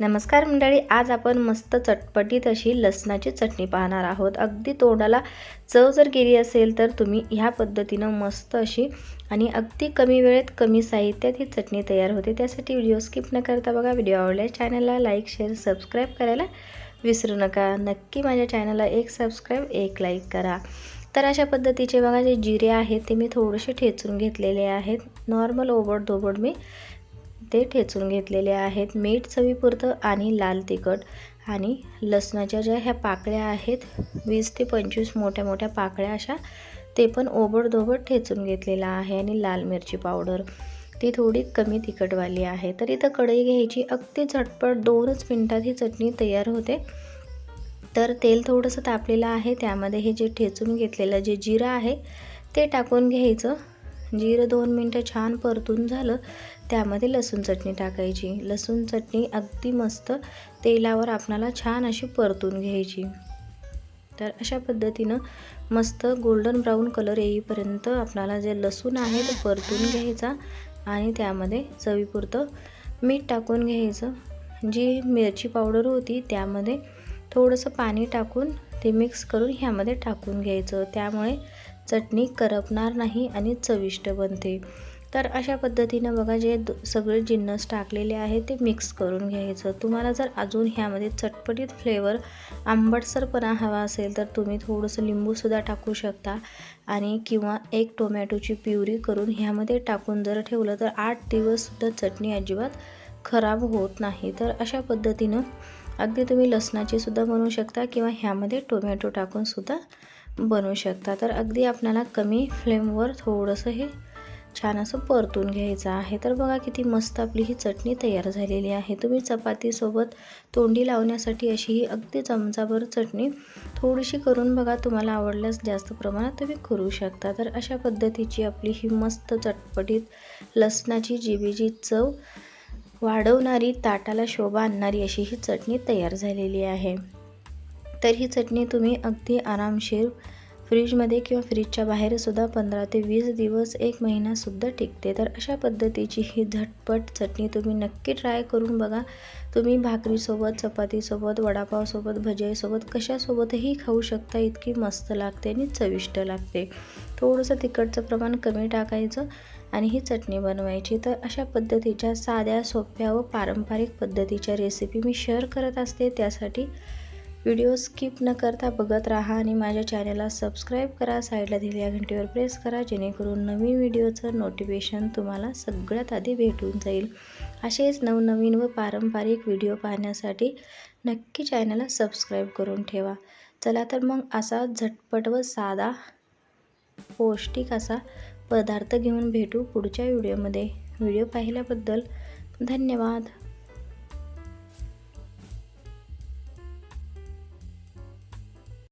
नमस्कार मंडळी आज आपण मस्त चटपटीत अशी लसणाची चटणी पाहणार आहोत. अगदी तोंडाला चव जर गेली असेल तर तुम्ही ह्या पद्धतीनं मस्त अशी आणि अगदी कमी वेळेत कमी साहित्यात ही चटणी तयार होते. त्यासाठी व्हिडिओ स्किप न करता बघा व्हिडिओ आवडल्या चॅनलला लाईक शेअर सबस्क्राईब करायला विसरू नका. नक्की माझ्या चॅनलला एक सबस्क्राईब एक लाईक करा. तर अशा पद्धतीचे बघा जे जिरे आहेत ते मी थोडेसे ठेचून घेतलेले आहेत. नॉर्मल ओबड धोबड मी ते ठेचून घेतलेले आहेत. मीठ चवीपुरतं आणि लाल तिखट आणि लसणाच्या ज्या ह्या पाकळ्या आहेत वीस ते पंचवीस मोठ्या मोठ्या पाकळ्या अशा ते पण ओबडधोबड ठेचून घेतलेला आहे आणि लाल मिरची पावडर. ती थोडी कमी तिखटवाली आहे. तर इथं कढई घ्यायची. अगदी झटपट दोनच मिनटात ही चटणी तयार होते. तर तेल थोडंसं तापलेलं आहे. त्यामध्ये हे जे ठेचून घेतलेलं जे जिरं आहे ते टाकून घ्यायचं. जिरं दोन मिनटं छान परतून झालं त्यामध्ये लसूण चटणी टाकायची. लसूण चटणी अगदी मस्त तेलावर आपणाला छान अशी परतून घ्यायची. तर अशा पद्धतीनं मस्त गोल्डन ब्राऊन कलर येईपर्यंत आपणाला जे लसूण आहे तो परतून घ्यायचा आणि त्यामध्ये चवीपुरतं मीठ टाकून घ्यायचं. जी मिरची पावडर होती त्यामध्ये थोडंसं पाणी टाकून ते मिक्स करून ह्यामध्ये टाकून घ्यायचं. त्यामुळे चटणी करपणार नाही आणि चविष्ट बनते. तर अशा पद्धतीनं बघा जे सगळे जिन्नस टाकलेले आहे ते मिक्स करून घ्यायचं. तुम्हाला जर अजून ह्यामध्ये चटपटीत फ्लेवर आंबटसरपणा हवा असेल तर तुम्ही थोडंसं लिंबूसुद्धा टाकू शकता. आणि किंवा एक टोमॅटोची प्युरी करून ह्यामध्ये टाकून जर ठेवलं तर आठ दिवससुद्धा चटणी अजिबात खराब होत नाही. तर अशा पद्धतीनं अगदी तुम्ही लसणाची सुद्धा बनवू शकता किंवा ह्यामध्ये टोमॅटो टाकूनसुद्धा बनवू शकता. तर अगदी आपल्याला कमी फ्लेमवर थोडंसं हे छान असं परतून घ्यायचं आहे. तर बघा किती मस्त आपली ही चटणी तयार झालेली आहे. तुम्ही चपातीसोबत तोंडी लावण्यासाठी अशी ही अगदी चमचाभर चटणी थोडीशी करून बघा. तुम्हाला आवडल्यास जास्त प्रमाणात तुम्ही करू शकता. तर अशा पद्धतीची आपली ही मस्त चटपटीत लसणाची जिबीची चव वाढवणारी ताटाला शोभा आणणारी अशी ही चटणी तयार झालेली आहे. तर ही चटणी तुम्ही अगदी आरामशीर फ्रीजमध्ये किंवा फ्रीजच्या बाहेरसुद्धा पंधरा ते वीस दिवस एक महिनासुद्धा टिकते. तर अशा पद्धतीची ही झटपट चटणी तुम्ही नक्की ट्राय करून बघा. तुम्ही भाकरीसोबत चपातीसोबत वडापावसोबत भज्यासोबत कशासोबतही खाऊ शकता इतकी मस्त लागते आणि चविष्ट लागते. थोडंसं तिखटचं प्रमाण कमी टाकायचं आणि ही चटणी बनवायची. तर अशा पद्धतीच्या साध्या सोप्या व पारंपरिक पद्धतीच्या रेसिपी मी शेअर करत असते. त्यासाठी व्हिडिओ स्किप न करता बघत राहा आणि माझ्या चॅनलला सबस्क्राईब करा. साईडला दिलेल्या घंटीवर प्रेस करा जेणेकरून नवीन व्हिडिओचं नोटिफिकेशन तुम्हाला सगळ्यात आधी भेटून जाईल. असेच नवनवीन व पारंपरिक व्हिडिओ पाहण्यासाठी नक्की चॅनलला सबस्क्राईब करून ठेवा. चला तर मग असा झटपट व साधा पौष्टिक असा पदार्थ घेऊन भेटू पुढच्या व्हिडिओमध्ये. व्हिडिओ पाहिल्याबद्दल धन्यवाद.